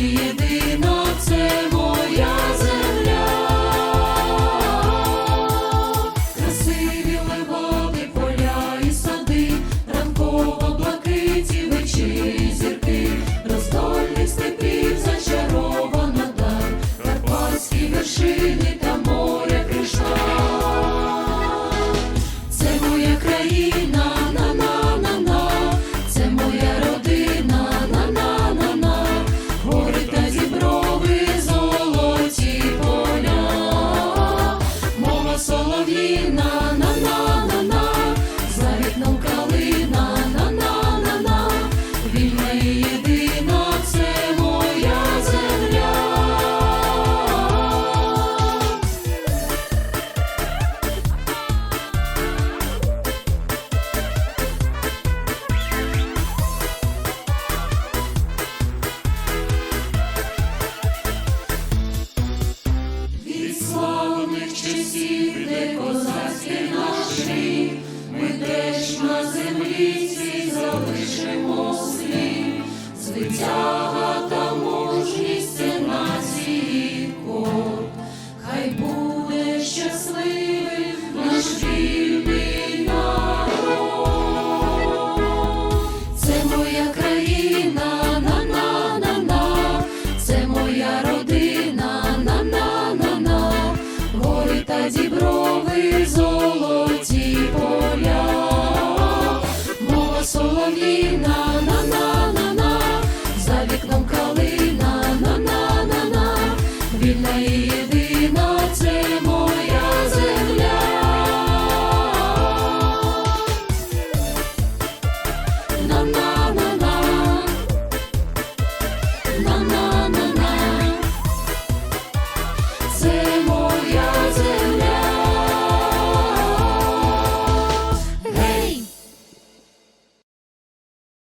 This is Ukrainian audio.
єдина це моя земля, красиві левади, поля і сади, ранково блакиті вечі зірки, роздольних степів зачарована дар, карпатські вершини. сіти козацькі наші, ми теж на землі цій залишимо слів звитяга. Золоті